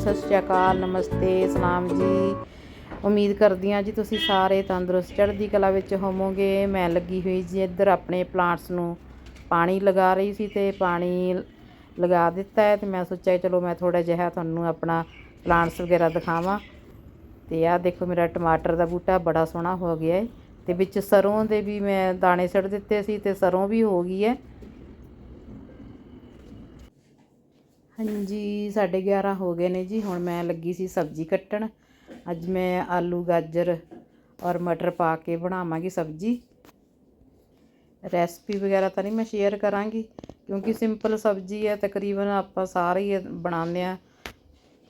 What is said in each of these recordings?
ਸਤਿ ਸ਼੍ਰੀ ਅਕਾਲ, ਨਮਸਤੇ, ਸਲਾਮ ਜੀ। ਉਮੀਦ ਕਰਦੀ ਹਾਂ ਜੀ ਤੁਸੀਂ ਸਾਰੇ ਤੰਦਰੁਸਤ, ਚੜ੍ਹਦੀ ਕਲਾ ਵਿੱਚ ਹੋਵੋਗੇ। ਮੈਂ ਲੱਗੀ ਹੋਈ ਜੀ ਇੱਧਰ ਆਪਣੇ ਪਲਾਂਟਸ ਨੂੰ ਪਾਣੀ ਲਗਾ ਰਹੀ ਸੀ ਤੇ ਪਾਣੀ ਲਗਾ ਦਿੱਤਾ ਹੈ ਤੇ ਮੈਂ ਸੋਚਿਆ ਚਲੋ ਮੈਂ ਥੋੜਾ ਜਿਹਾ ਤੁਹਾਨੂੰ ਆਪਣਾ ਪਲਾਂਟਸ ਵਗੈਰਾ ਦਿਖਾਵਾਂ। ਤੇ ਆਹ ਦੇਖੋ ਮੇਰਾ ਟਮਾਟਰ ਦਾ ਬੂਟਾ ਬੜਾ ਸੋਹਣਾ ਹੋ ਗਿਆ ਹੈ ਤੇ ਵਿੱਚ ਸਰੋਂ ਦੇ ਵੀ ਮੈਂ ਦਾਣੇ ਸਿੱਟ ਦਿੱਤੇ ਸੀ ਤੇ ਸਰੋਂ ਵੀ ਹੋ ਗਈ ਹੈ। ਹਾਂਜੀ, ਸਾਢੇ 11 ਹੋ ਗਏ ਨੇ ਜੀ। ਹੁਣ ਮੈਂ ਲੱਗੀ ਸੀ ਸਬਜ਼ੀ ਕੱਟਣ। ਅੱਜ ਮੈਂ ਆਲੂ, ਗਾਜਰ ਔਰ ਮਟਰ ਪਾ ਕੇ ਬਣਾਵਾਂਗੀ ਸਬਜ਼ੀ। ਰੈਸਪੀ ਵਗੈਰਾ ਤਾਂ ਨਹੀਂ ਮੈਂ ਸ਼ੇਅਰ ਕਰਾਂਗੀ, ਕਿਉਂਕਿ ਸਿੰਪਲ ਸਬਜ਼ੀ ਹੈ, ਤਕਰੀਬਨ ਆਪਾਂ ਸਾਰੇ ਹੀ ਬਣਾਉਂਦੇ ਆ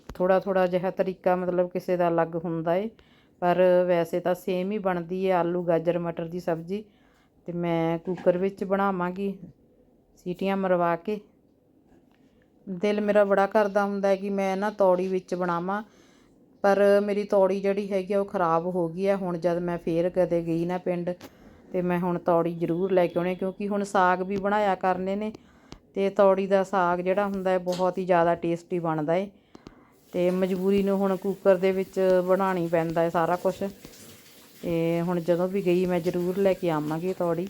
ਥੋੜਾ ਥੋੜਾ ਜਿਹਾ ਤਰੀਕਾ ਮਤਲਬ ਕਿਸੇ ਦਾ ਅਲੱਗ ਹੁੰਦਾ ਏ, ਪਰ ਵੈਸੇ ਤਾਂ ਸੇਮ ਹੀ ਬਣਦੀ ਹੈ ਆਲੂ, ਗਾਜਰ, ਮਟਰ ਦੀ ਸਬਜ਼ੀ। ਤੇ ਮੈਂ ਕੁੱਕਰ ਵਿੱਚ ਬਣਾਵਾਂਗੀ, ਸੀਟੀਆਂ ਮਰਵਾ ਕੇ। ਦਿਲ ਮੇਰਾ ਬੜਾ ਕਰਦਾ ਹੁੰਦਾ ਕਿ ਮੈਂ ਨਾ ਤੌੜੀ ਵਿੱਚ ਬਣਾਵਾਂ। ਪਰ ਮੇਰੀ ਤੌੜੀ ਜਿਹੜੀ ਹੈਗੀ ਆ ਉਹ ਖਰਾਬ ਹੋ ਗਈ ਹੈ ਹੁਣ ਜਦ ਮੈਂ ਫੇਰ ਕਦੇ ਗਈ ਨਾ ਪਿੰਡ ਅਤੇ ਮੈਂ ਹੁਣ ਤੌੜੀ ਜ਼ਰੂਰ ਲੈ ਕੇ ਆਉਣੀ ਕਿਉਂਕਿ ਹੁਣ ਸਾਗ ਵੀ ਬਣਾਇਆ ਕਰਨੇ ਨੇ ਅਤੇ ਤੌੜੀ ਦਾ ਸਾਗ ਜਿਹੜਾ ਹੁੰਦਾ ਹੈ ਬਹੁਤ ਹੀ ਜ਼ਿਆਦਾ ਟੇਸਟੀ ਬਣਦਾ ਹੈ ਅਤੇ ਮਜਬੂਰੀ ਨੂੰ ਹੁਣ ਕੁੱਕਰ ਦੇ ਵਿੱਚ ਬਣਾਉਣੀ ਪੈਂਦਾ ਹੈ ਸਾਰਾ ਕੁਝ ਅਤੇ ਹੁਣ ਜਦੋਂ ਵੀ ਗਈ ਮੈਂ ਜ਼ਰੂਰ ਲੈ ਕੇ ਆਵਾਂਗੀ ਤੌੜੀ।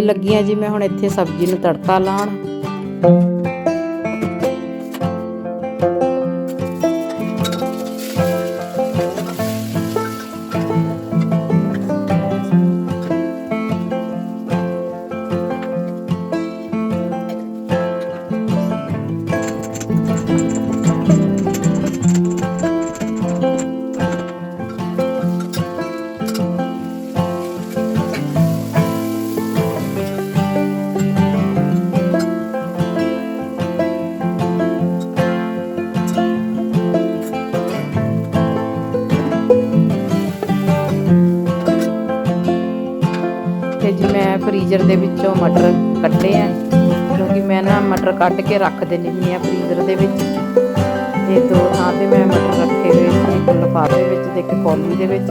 ਜੀ ਲੱਗੀਆਂ ਜੀ ਮੈਂ ਹੁਣ ਇੱਥੇ ਸਬਜ਼ੀ ਨੂੰ ਤੜਕਾ ਲਾਉਣ। ਤੇ ਜੀ ਮੈਂ ਫਰੀਜ਼ਰ ਦੇ ਵਿੱਚੋਂ ਮਟਰ ਕੱਢੇ ਆ। ਕਿਉਂਕਿ ਮੈਂ ਨਾ ਮਟਰ ਕੱਢ ਕੇ ਰੱਖ ਦਿੰਦੀ ਆ ਫਰੀਜ਼ਰ ਦੇ ਵਿੱਚ। ਤੇ ਦੋ ਥਾਂ ਤੇ ਮੈਂ ਮਟਰ ਰੱਖੇ ਹੋਏ ਸੀ, ਇੱਕ ਲਿਫਾਫੇ ਵਿੱਚ ਤੇ ਇੱਕ ਕੌਲੀ ਦੇ ਵਿੱਚ।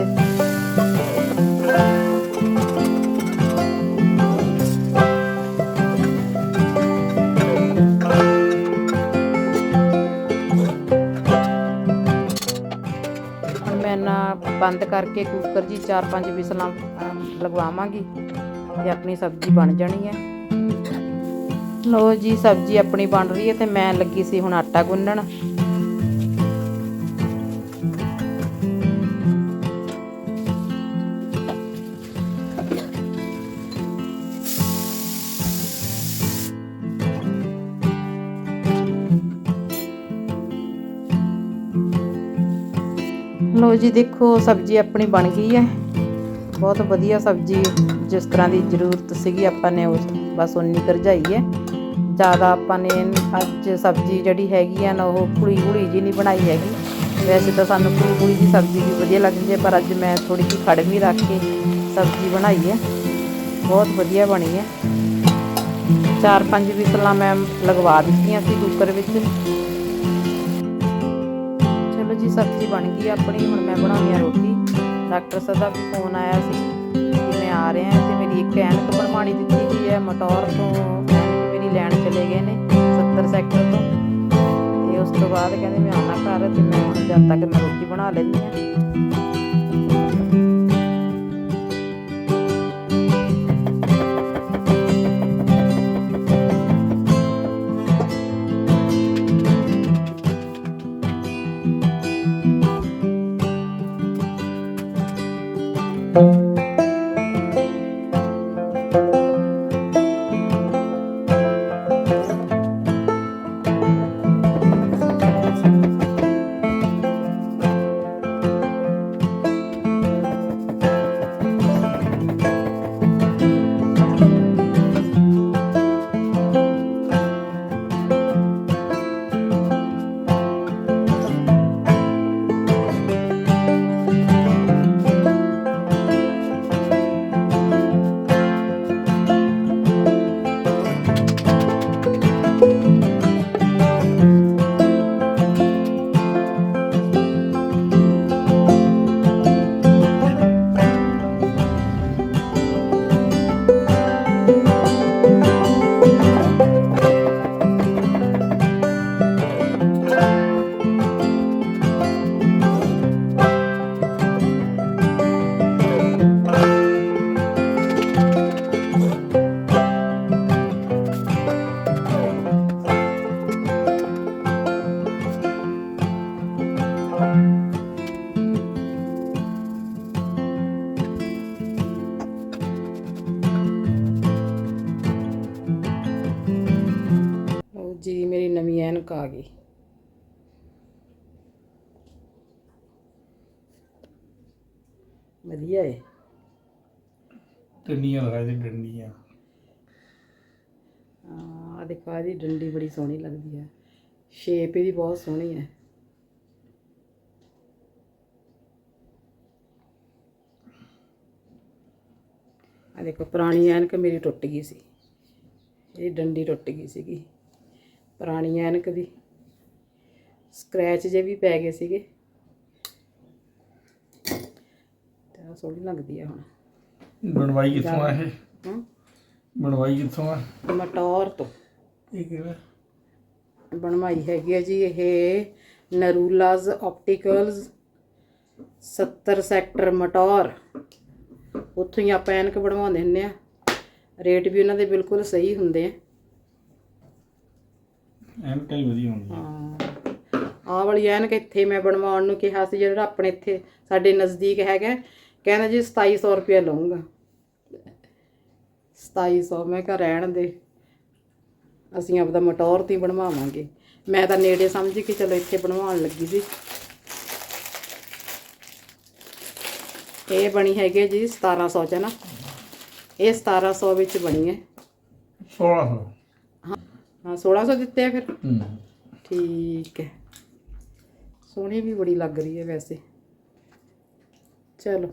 ਮੈਂ ਨਾ ਬੰਦ ਕਰਕੇ ਕੁੱਕਰ ਜੀ 4-5 ਵਿਸਲਾਂ ਲਗਵਾਵਾਂਗੀ। ਤੇ ਆਪਣੀ ਸਬਜ਼ੀ ਬਣ ਜਾਣੀ ਹੈ। ਲੋ ਜੀ, ਸਬਜ਼ੀ ਆਪਣੀ ਬਣ ਰਹੀ ਹੈ ਤੇ ਮੈਂ ਲੱਗੀ ਸੀ ਹੁਣ ਆਟਾ ਗੁੰਨਣ। ਲੋ ਜੀ, ਦੇਖੋ ਸਬਜ਼ੀ ਆਪਣੀ ਬਣ ਗਈ ਹੈ। ਬਹੁਤ ਵਧੀਆ ਸਬਜ਼ੀ ਜਿਸ ਤਰ੍ਹਾਂ ਦੀ ਜ਼ਰੂਰਤ ਸੀਗੀ ਆਪਾਂ ਨੇ ਉਸ ਬਸ ਉਨੀ ਕਰਜਾਈ ਹੈ। ਜ਼ਿਆਦਾ ਆਪਾਂ ਨੇ ਅੱਜ ਸਬਜ਼ੀ ਜਿਹੜੀ ਹੈਗੀ ਆ ਨਾ ਉਹ ਕੁੜੀ ਕੁੜੀ ਜੀ ਨਹੀਂ ਬਣਾਈ ਹੈਗੀ। ਵੈਸੇ ਤਾਂ ਸਾਨੂੰ ਕੁੜੀ ਕੁੜੀ ਦੀ ਸਬਜ਼ੀ ਵੀ ਵਧੀਆ ਲੱਗਦੀ ਹੈ, ਪਰ ਅੱਜ ਮੈਂ ਥੋੜੀ ਜਿਹੀ ਖੜਵੀਂ ਰੱਖ ਕੇ ਸਬਜ਼ੀ ਬਣਾਈ ਹੈ। ਬਹੁਤ ਵਧੀਆ ਬਣੀ ਹੈ। ਚਾਰ ਪੰਜ ਵਿਸਲਾਂ ਮੈਂ ਲਗਵਾ ਦਿੱਤੀਆਂ ਸੀ ਕੁੱਕਰ ਵਿੱਚ। ਚਲੋ ਜੀ, ਸਬਜ਼ੀ ਬਣ ਗਈ ਆਪਣੀ, ਹੁਣ ਮੈਂ ਬਣਾਉਣੀ ਆ ਰੋਟੀ। ਡਾਕਟਰ ਸਾਹਿਬ ਦਾ ਵੀ ਫੋਨ ਆਇਆ ਸੀ ਕਿ ਮੈਂ ਆ ਰਿਹਾ ਹਾਂ ਤੇ ਮੇਰੀ ਇੱਕ ਐਨਕ ਬਣਵਾਣੀ ਦਿੱਤੀ ਗਈ ਹੈ, ਮਟੌਰ ਤੋਂ ਮੇਰੀ ਲੈਣ ਚਲੇ ਗਏ ਨੇ 70 ਸੈਕਟਰ ਤੋਂ। ਤੇ ਉਸ ਤੋਂ ਬਾਅਦ ਕਹਿੰਦੇ ਮੈਂ ਆਉਣਾ ਘਰ ਤੇ ਮੈਂ ਹੁਣ ਜਦ ਤੱਕ ਮੈਂ ਰੋਟੀ ਬਣਾ ਲੈਂਦੀ ਹਾਂ। ਐਨਕ ਆ ਗਈ। ਵਧੀਆ ਏ। ਡੰਡੀਆਂ ਲਗਾ ਦੇ ਡੰਡੀਆਂ। ਆ ਦੇਖੋ ਇਹਦੀ ਡੰਡੀ ਬੜੀ ਸੋਹਣੀ ਲੱਗਦੀ ਹੈ। ਸ਼ੇਪ ਇਹਦੀ ਬਹੁਤ ਸੋਹਣੀ ਹੈ। ਆ ਦੇਖੋ ਪੁਰਾਣੀ ਐਨਕ ਮੇਰੀ ਟੁੱਟ ਗਈ ਸੀ। ਇਹ ਡੰਡੀ ਟੁੱਟ ਗਈ ਸੀਗੀ। ਪੁਰਾਣੀ ਐਨਕ ਦੀ। ਸਕ੍ਰੈਚ ਜੇ ਵੀ ਪੈ ਗਏ ਸੀਗੇ। ਤੇ ਸੋਹਣੀ ਲੱਗਦੀ ਆ ਹੁਣ। ਬਣਵਾਈ ਕਿੱਥੋਂ ਆ ਇਹ? ਹੂੰ। ਬਣਵਾਈ ਕਿੱਥੋਂ ਆ? ਮਟੌਰ ਤੋਂ। ਇਹ ਕਿਹੜਾ? ਬਣਵਾਈ ਹੈਗੀ ਹੈ ਜੀ ਇਹ ਨਰੂਲਾਜ਼ ਆਪਟੀਕਲਸ 70 ਸੈਕਟਰ ਮਟੌਰ। ਉੱਥੋਂ ਹੀ ਆਪਾਂ ਐਨਕ ਬਣਵਾਉਂਦੇ ਹੁੰਦੇ ਆ। ਰੇਟ ਵੀ ਉਹਨਾਂ ਦੇ ਬਿਲਕੁਲ ਸਹੀ ਹੁੰਦੇ ਆ। ਐਨ ਕਈ ਵਧੀਆ ਹੁੰਦੀ ਹਾਂ। ਆਹ ਵਾਲੀ ਐਨਕ ਇੱਥੇ ਮੈਂ ਬਣਵਾਉਣ ਨੂੰ ਕਿਹਾ ਸੀ ਜਿਹੜਾ ਆਪਣੇ ਇੱਥੇ ਸਾਡੇ ਨਜ਼ਦੀਕ ਹੈਗਾ। ਕਹਿੰਦਾ ਜੀ 2700 ਰੁਪਏ ਲਵਾਂਗਾ 2700 ਮੈਂ ਕਿਹਾ ਰਹਿਣ ਦੇ। ਅਸੀਂ ਆਪਦਾ ਮਟੌਰ ਤੇ ਹੀ ਬਣਵਾਵਾਂਗੇ। ਮੈਂ ਤਾਂ ਨੇੜੇ ਸਮਝ ਕੇ ਚਲੋ ਇੱਥੇ ਬਣਵਾਉਣ ਲੱਗੀ ਸੀ। ਇਹ ਬਣੀ ਹੈਗੀ ਹੈ ਜੀ 1700 ਚ ਨਾ। ਇਹ 1700 ਵਿੱਚ ਬਣੀ ਹੈ। 1600 ਹਾਂ। 1600 ਦਿੱਤੇ ਆ ਫਿਰ? ਹੂੰ। ਠੀਕ ਹੈ। ਸੋਹਣੀ ਵੀ ਬੜੀ ਲੱਗ ਰਹੀ ਹੈ ਵੈਸੇ। ਚਲੋ।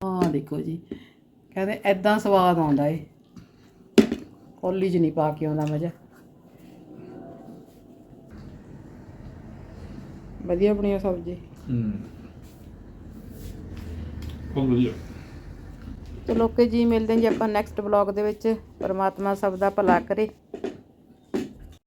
ਆਹ ਦੇਖੋ ਜੀ ਕਹਿੰਦੇ ਐਦਾਂ ਸਵਾਦ ਆਉਂਦਾ ਏ। ਕੋਲੀ 'ਚ ਨਹੀਂ ਪਾ ਕੇ ਆਉਂਦਾ ਮਜ਼ਾ ਵਧੀਆ ਬਣੀ ਆ ਸਬਜ਼ੀ। ਹੂੰ। ਬਹੁਤ ਵਧੀਆ। ਚਲੋ ਓਕੇ ਜੀ ਮਿਲਦੇ ਹਾਂ ਜੀ ਆਪਾਂ ਨੈਕਸਟ ਵਲੌਗ ਦੇ ਵਿੱਚ। ਪਰਮਾਤਮਾ ਸਭ ਦਾ ਭਲਾ ਕਰੇ।